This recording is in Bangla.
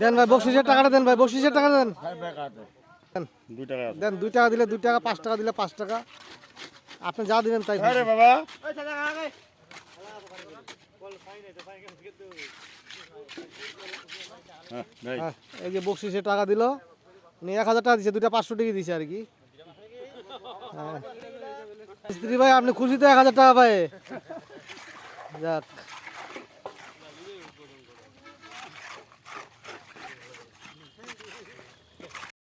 দেন ভাই বকশিসের টাকাটা দেন ভাই বকশিসের টাকা দেন দেন দুই টাকা দিলে দুই টাকা পাঁচ টাকা দিলে পাঁচ টাকা আপনি যা দিবেন তাই। বাবা হ্যাঁ, এই যে বকশিসে টাকা দিল উনি এক হাজার টাকা দিচ্ছে দুইটা পাঁচশো টাকা দিছে আর কি হ্যাঁ। স্ত্রী ভাই আপনি খুশি তো এক হাজার টাকা পায় যাক